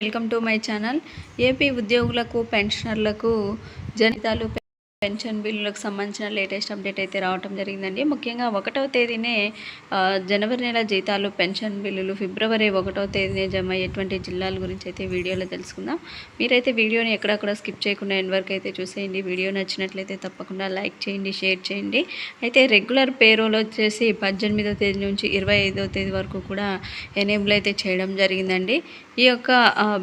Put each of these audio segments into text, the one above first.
Welcome to my channel AP ఉద్యోగులకు పెన్షనర్లకు జనితాలు pension బిల్లులకు సంబంధించిన లేటెస్ట్ అప్డేట్ అయితే రావటం జరిగిందండి. ముఖ్యంగా ఒకటవ తేదీనే జనవరి నెల జీతాలు పెన్షన్ బిల్లులు ఫిబ్రవరి ఒకటవ తేదీనే జమ అయ్యేటువంటి జిల్లాల గురించి అయితే వీడియోలో తెలుసుకుందాం. మీరైతే వీడియోని ఎక్కడక్కడ స్కిప్ చేయకుండా ఎండ్ వరకు అయితే చూసేయండి. వీడియో నచ్చినట్లయితే తప్పకుండా లైక్ చేయండి షేర్ చేయండి. అయితే రెగ్యులర్ పేరోల్ వచ్చేసి పద్దెనిమిదో తేదీ నుంచి ఇరవై ఐదో తేదీ వరకు కూడా ఎనేబుల్ అయితే చేయడం జరిగిందండి. ఈ యొక్క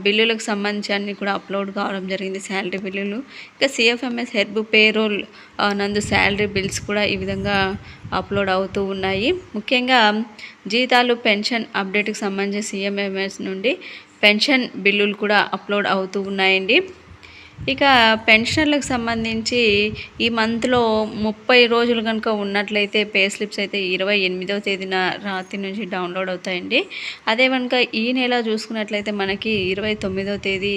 బిల్లులకు సంబంధించి అన్నీ కూడా అప్లోడ్ కావడం జరిగింది శాలరీ బిల్లులు. ఇంకా సిఎఫ్ఎంఎస్ హెర్బ్ పేరోల్ ఆ, నందు శాలరీ బిల్స్ కూడా ఈ విధంగా అప్లోడ్ అవుతూ ఉన్నాయి. ముఖ్యంగా జీతాలు పెన్షన్ అప్డేట్కి సంబంధించి సిఎంఎంఎస్ నుండి పెన్షన్ బిల్లులు కూడా అప్లోడ్ అవుతూ ఉన్నాయండి. ఇక పెన్షనర్లకు సంబంధించి ఈ మంత్లో ముప్పై రోజులు కనుక ఉన్నట్లయితే పే స్లిప్స్ అయితే ఇరవై ఎనిమిదవ తేదీన రాత్రి నుంచి డౌన్లోడ్ అవుతాయండి. అదే కనుక ఈ నెల చూసుకున్నట్లయితే మనకి ఇరవై తొమ్మిదవ తేదీ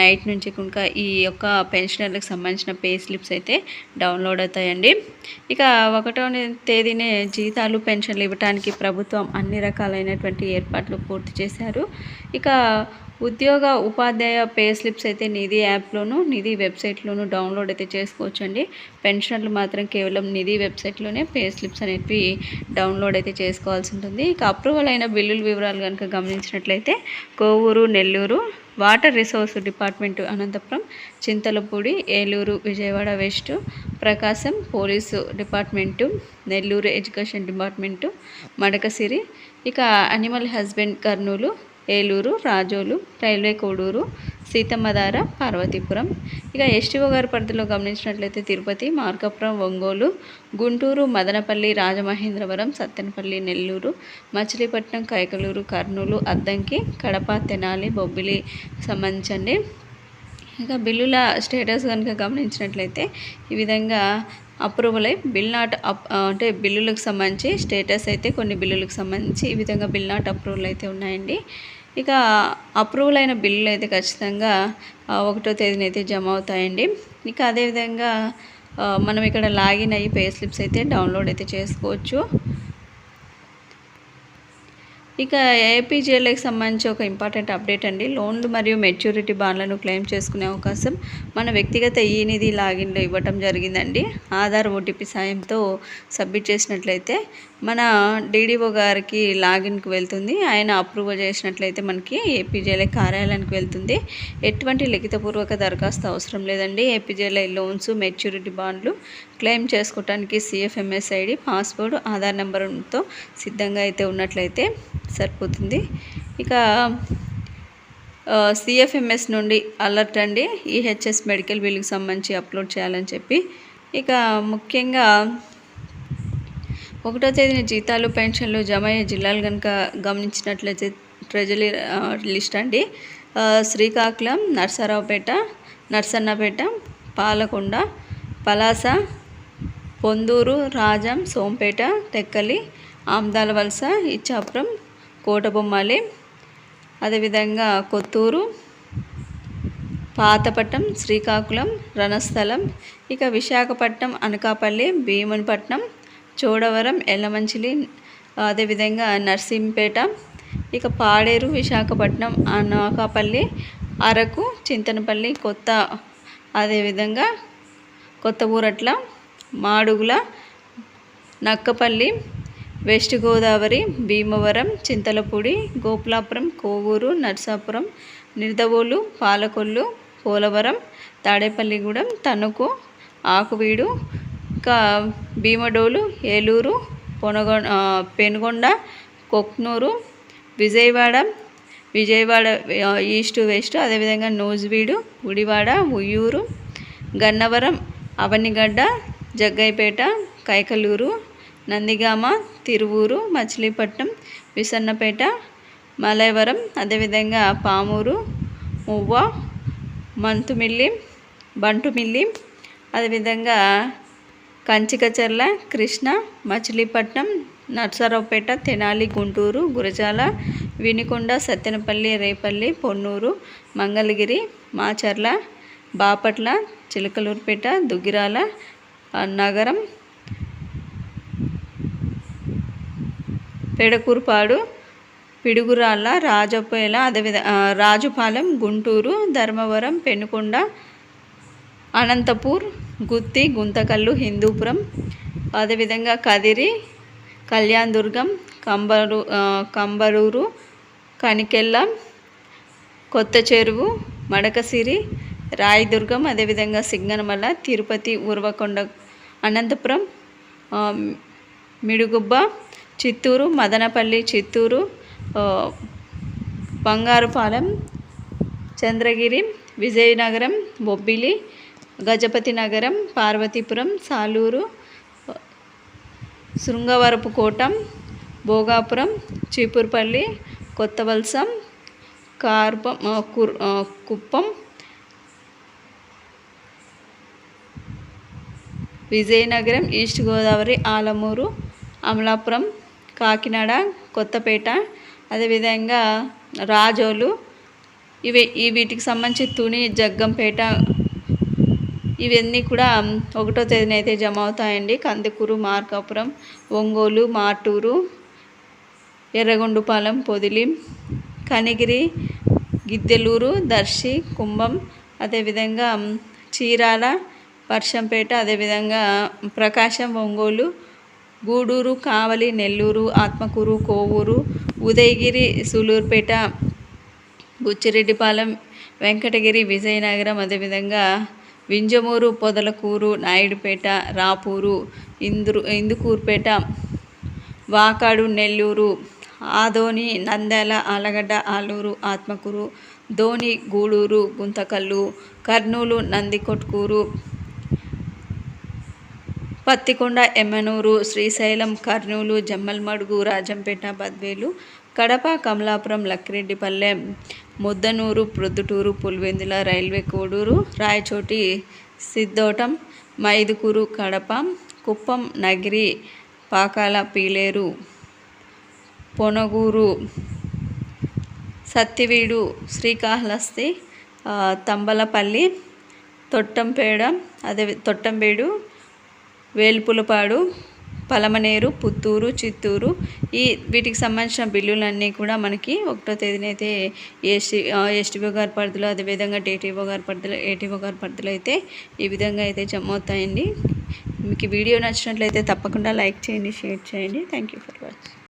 నైట్ నుంచి కనుక ఈ యొక్క పెన్షనర్లకు సంబంధించిన పే స్లిప్స్ అయితే డౌన్లోడ్ అవుతాయండి. ఇక ఒకటో తేదీనే జీతాలు పెన్షన్లు ఇవ్వడానికి ప్రభుత్వం అన్ని రకాలైనటువంటి ఏర్పాట్లు పూర్తి చేశారు. ఇక ఉద్యోగ ఉపాధ్యాయ పే స్లిప్స్ అయితే నిధి యాప్లోను నిధి వెబ్సైట్లోను డౌన్లోడ్ అయితే చేసుకోవచ్చండి. పెన్షన్లు మాత్రం కేవలం నిధి వెబ్సైట్లోనే పే స్లిప్స్ అనేవి డౌన్లోడ్ అయితే చేసుకోవాల్సి ఉంటుంది. ఇక అప్రూవల్ అయిన బిల్లుల వివరాలు కనుక గమనించినట్లయితే Kovur Nellore water resource department Anantapur Chintalapudi Eluru Vijayawada west Prakasam police department Nellore education department Madakasira ఇక animal husbandry Kurnool Eluru Razole railway Koduru Seethammadhara Parvathipuram. ఇక ఎస్టీఓ గారి పరిధిలో గమనించినట్లయితే తిరుపతి మార్కాపురం ఒంగోలు గుంటూరు మదనపల్లి రాజమహేంద్రవరం సత్తెనపల్లి నెల్లూరు మచిలీపట్నం కైకలూరు కర్నూలు అద్దంకి కడప తెనాలి బొబ్బిలి సంబంధించండి. ఇక బిల్లుల స్టేటస్ కనుక గమనించినట్లయితే ఈ విధంగా అప్రూవల్ అయి బిల్ నాట్ అప్ అంటే బిల్లులకు సంబంధించి స్టేటస్ అయితే కొన్ని బిల్లులకు సంబంధించి ఈ విధంగా బిల్ నాట్ అప్రూవల్ అయితే ఉన్నాయండి. ఇక అప్రూవల్ అయిన బిల్లులు అయితే ఖచ్చితంగా ఒకటో తేదీన అయితే జమ అవుతాయండి. ఇక అదేవిధంగా మనం ఇక్కడ లాగిన్ అయ్యి పే స్లిప్స్ అయితే డౌన్లోడ్ అయితే చేసుకోవచ్చు. ఇక ఏపీజేఎల్కి సంబంధించి ఒక ఇంపార్టెంట్ అప్డేట్ అండి. లోన్లు మరియు మెచ్యూరిటీ బాండ్లను క్లెయిమ్ చేసుకునే అవకాశం మన వ్యక్తిగత ఈ నిధి లాగిన్లో ఇవ్వటం జరిగిందండి. ఆధార్ ఓటీపీ సాయంతో సబ్మిట్ చేసినట్లయితే మన డీడీఓ గారికి లాగిన్కి వెళ్తుంది. ఆయన అప్రూవల్ చేసినట్లయితే మనకి ఏపీజేఎల్ఐ కార్యాలయానికి వెళ్తుంది. ఎటువంటి లిఖితపూర్వక దరఖాస్తు అవసరం లేదండి. ఏపీజేఎల్ఐ లోన్స్ మెచ్యూరిటీ బాండ్లు క్లెయిమ్ చేసుకోవడానికి సిఎఫ్ఎంఎస్ ఐడి పాస్వర్డ్ ఆధార్ నెంబర్తో సిద్ధంగా అయితే ఉన్నట్లయితే సరిపోతుంది. ఇక సిఎఫ్ఎంఎస్ నుండి అలర్ట్ అండి. ఈహెచ్ఎస్ మెడికల్ బిల్లుకి సంబంధించి అప్లోడ్ చేయాలని చెప్పి. ఇక ముఖ్యంగా ఒకటో తేదీన జీతాలు పెన్షన్లు జమ అయ్యే జిల్లాలు కనుక గమనించినట్లయితే ట్రెజరీ లిస్ట్ అండి. శ్రీకాకుళం నర్సరావుపేట నర్సన్నపేట పాలకొండ పలాస పొందూరు రాజం సోంపేట తెక్కలి ఆమ్దాల వలస ఇచ్చాపురం కోటబొమ్మాలి అదేవిధంగా కొత్తూరు పాతపట్నం శ్రీకాకుళం రణస్థలం ఇక విశాఖపట్నం అనకాపల్లి భీమునిపట్నం చోడవరం ఎల్లమంచిలి అదేవిధంగా నర్సింపేట ఇక పాడేరు విశాఖపట్నం అనకాపల్లి అరకు చింతనపల్లి కొత్త అదేవిధంగా కొత్త ఊరట్ల మాడుగుల నక్కపల్లి వెస్ట్ గోదావరి భీమవరం చింతలపూడి గోపులాపురం కోవూరు నర్సాపురం నిర్దవోలు పాలకొల్లు పోలవరం తాడేపల్లిగూడెం తణుకు ఆకువీడు ఇంకా భీమడోలు ఏలూరు పొనగొ పెనుగొండ కొక్నూరు విజయవాడ విజయవాడ ఈస్ట్ వెస్ట్ అదేవిధంగా నూజివీడు గుడివాడ ఉయ్యూరు గన్నవరం అవనిగడ్డ జగ్గైపేట కైకలూరు నందిగామ తిరువూరు మచిలీపట్నం విసన్నపేట మలయవరం అదేవిధంగా పామూరు మువ్వ మంతుమిల్లి బంటుమిల్లి అదేవిధంగా కంచికచర్ల కృష్ణ మచిలీపట్నం నర్సరావుపేట తెనాలి గుంటూరు గురజాల వినికొండ సత్తెనపల్లి రేపల్లి పొన్నూరు మంగళగిరి మాచర్ల బాపట్ల చిలకలూరుపేట దుగ్గిరాల నగరం పెడకూరుపాడు పిడుగురాళ్ళ రాజపేల అదేవిధ రాజుపాలెం గుంటూరు ధర్మవరం పెనుకొండ అనంతపూర్ గుత్తి గుంతకల్లు హిందూపురం అదేవిధంగా కదిరి కళ్యాణ్ దుర్గం కంబరు కంబరూరు కనికెల్ల కొత్త చెరువు మడకసిరి రాయదుర్గం అదేవిధంగా సింగనమల తిరుపతి ఉర్వకొండ అనంతపురం మిడుగుబ్బ చిత్తూరు మదనపల్లి చిత్తూరు బంగారుపాలెం చంద్రగిరి విజయనగరం బొబ్బిలి గజపతి నగరం పార్వతీపురం సాలూరు శృంగవరపు కోటం భోగాపురం చీపురుపల్లి కొత్తవలసం కార్పం కుప్పం విజయనగరం ఈస్ట్ గోదావరి ఆలమూరు అమలాపురం కాకినాడ కొత్తపేట అదేవిధంగా రాజోలు. ఇవి ఈ వీటికి సంబంధించి తుని జగ్గంపేట ఇవన్నీ కూడా ఒకటో తేదీన అయితే జమ అవుతాయండి. కందుకూరు మార్కాపురం ఒంగోలు మాటూరు ఎర్రగొండుపాలెం పొదిలి కనిగిరి గిద్దెలూరు దర్శి కుంభం అదేవిధంగా చీరాల వర్షంపేట అదేవిధంగా ప్రకాశం ఒంగోలు గూడూరు కావలి నెల్లూరు ఆత్మకూరు కోవూరు ఉదయగిరి సూలూరుపేట బుచ్చిరెడ్డిపాలెం వెంకటగిరి విజయనగరం అదేవిధంగా వింజమూరు పొదలకూరు నాయుడుపేట రాపూరు ఇందురు ఇందుకూరుపేట వాకాడు నెల్లూరు ఆదోని నంద్యాల ఆలగడ్డ ఆలూరు ఆత్మకూరు ధోని గూడూరు గుంతకల్లు కర్నూలు నందికొట్కూరు పత్తికొండ ఎమ్మనూరు శ్రీశైలం కర్నూలు జమ్మల్మడుగు రాజంపేట బద్వేలు కడప కమలాపురం లక్కిరెడ్డిపల్లె ముద్దనూరు ప్రొద్దుటూరు పులివెందుల రైల్వే కోడూరు రాయచోటి సిద్దోటం మైదుకూరు కడప కుప్పం నగిరి పాకాల పీలేరు పొనగూరు సత్తివీడు శ్రీకాళహస్తి తంబలపల్లి తొట్టంపేడ అదే తొట్టంబేడు వేల్పులపాడు పలమనేరు పుత్తూరు చిత్తూరు ఈ వీటికి సంబంధించిన బిల్లులన్నీ కూడా మనకి ఒకటో తేదీనైతే ఎస్టీ ఎస్టీఓ గారి పరిధిలో అదేవిధంగా డేటీఓ గారి పరిధిలో ఏటీఓ గారి పరిధిలో అయితే ఈ విధంగా అయితే జమ అవుతాయండి. మీకు వీడియో నచ్చినట్లయితే తప్పకుండా లైక్ చేయండి షేర్ చేయండి. Thank you for watching.